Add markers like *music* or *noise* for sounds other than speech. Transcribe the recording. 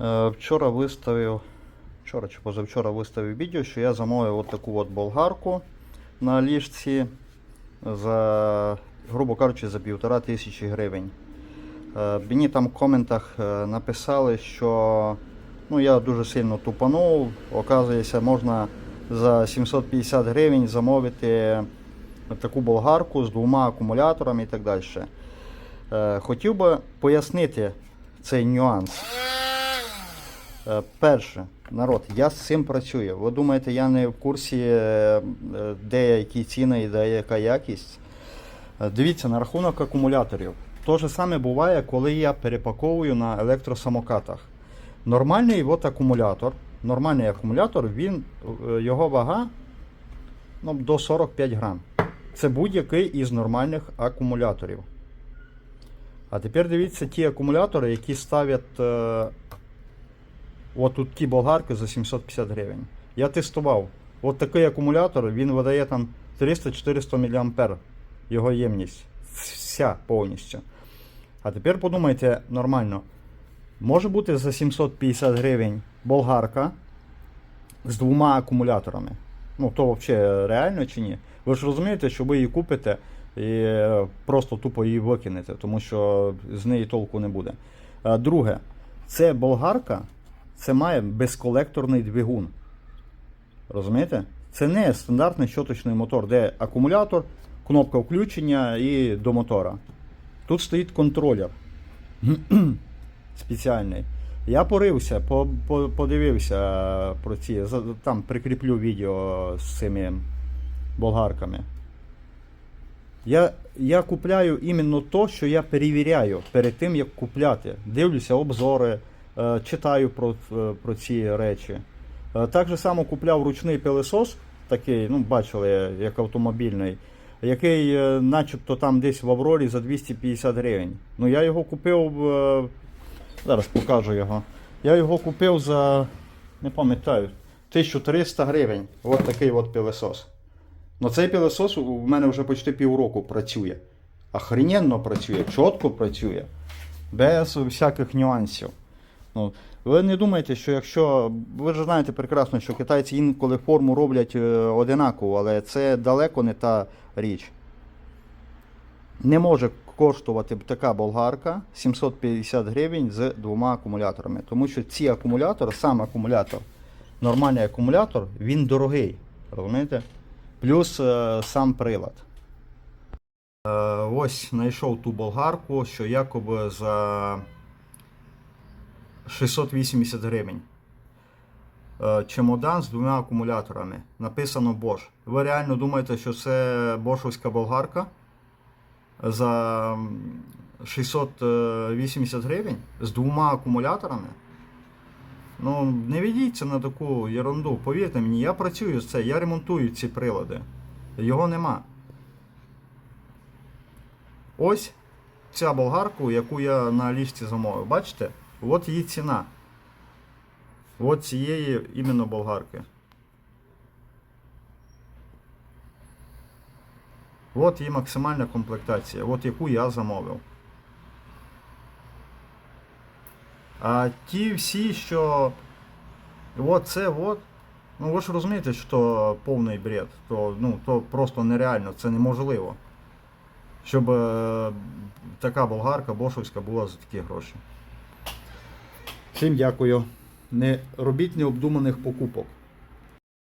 Е, Вчора виставив, вчора чи позавчора виставив відео, що я замовив от таку от болгарку на ліжці за, грубо кажучи, за півтора тисячі гривень. Е, Мені там в коментах е, написали, що ну, я дуже сильно тупанув. Оказується, можна за 750 гривень замовити таку болгарку з двома акумуляторами і так далі. Хотів би пояснити цей нюанс. Е, Перше, народ, я з цим працюю. Ви думаєте, я не в курсі, е, е, де які ціни і де яка якість? Дивіться, на рахунок акумуляторів. То же саме буває, коли я перепаковую на електросамокатах. Нормальний от акумулятор, нормальний акумулятор, він, його вага ну, до 45 грам. Це будь-який із нормальних акумуляторів. А тепер дивіться ті акумулятори, які ставлять от тут ті болгарки за 750 гривень. Я тестував. От такий акумулятор, він видає там 300-400 мА його ємність. Вся повністю. А тепер подумайте нормально. Може бути за 750 гривень болгарка з двома акумуляторами. Ну, то взагалі реально чи ні? Ви ж розумієте, що ви її купите і е, просто тупо її викинете, тому що з неї толку не буде. Е, Друге, це болгарка, це має безколекторний двигун. Розумієте? Це не стандартний щоточний мотор, де акумулятор, кнопка включення і до мотора. Тут стоїть контролер *clears throat* спеціальний. Я порився, по, по, подивився про ці. Там прикріплю відео з цими болгарками. Я, я купляю іменно то, що я перевіряю перед тим, як купляти. Дивлюся обзори, е, читаю про, е, про ці речі. Е, Так же само купляв ручний пилесос, такий, ну, бачили, як автомобільний, який е, начебто там десь в Аврорі за 250 гривень. Ну я його купив, е, зараз покажу його. Я його купив за, не пам'ятаю, 1300 гривень. От такий от пилесос. Ну цей пилосос у мене вже почти півроку працює. Охрененно працює, чітко працює, без всяких нюансів. Ну, ви не думайте, що якщо. Ви ж знаєте прекрасно, що китайці інколи форму роблять е, одинакову, але це далеко не та річ. Не може коштувати така болгарка 750 гривень з двома акумуляторами. Тому що ці акумулятори, сам акумулятор, нормальний акумулятор, він дорогий. Розумієте? Плюс е, сам прилад. Е, ось знайшов ту болгарку, що якоби за 680 гривень. Е, Чемодан з двома акумуляторами. Написано Bosch. Ви реально думаєте, що це бошовська болгарка за 680 гривень з двома акумуляторами? Ну, не ведіться на таку ерунду. Повірте мені, я працюю з це, я ремонтую ці прилади. Його нема. Ось ця болгарку, яку я на лісті замовив. Бачите? От її ціна. От цієї іменно болгарки. От її максимальна комплектація, от яку я замовив. А ті всі, що от це от, ну ви ж розумієте, що повний бред, то, ну, то просто нереально, це неможливо. Щоб е, така болгарка бошовська була за такі гроші. Всім дякую. Не робіть необдуманих покупок.